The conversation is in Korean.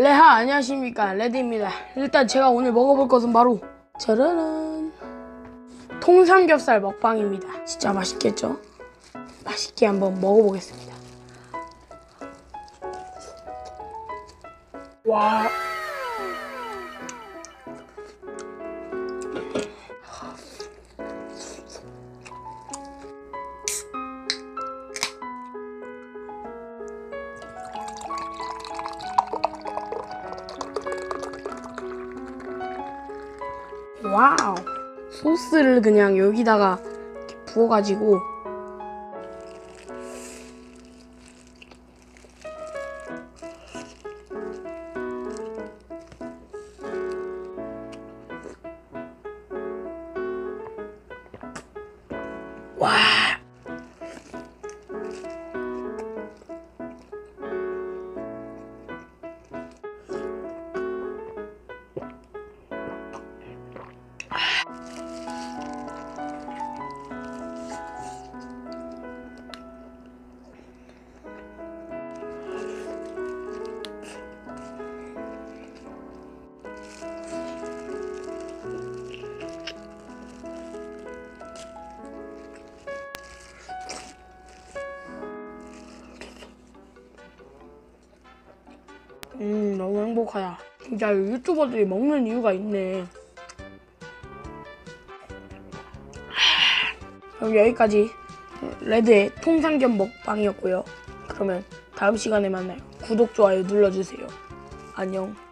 레하 안녕하십니까. 레드입니다. 일단 제가 오늘 먹어볼 것은 바로 짜라란 통삼겹살 먹방입니다. 진짜 맛있겠죠? 맛있게 한번 먹어보겠습니다. 와 와우. 소스를 그냥 여기다가 이렇게 부어가지고. 와 음, 너무 행복하다. 진짜 유튜버들이 먹는 이유가 있네. 하, 그럼 여기까지 레드의 통삼겹 먹방이었고요. 그러면 다음 시간에 만나요. 구독, 좋아요 눌러주세요. 안녕.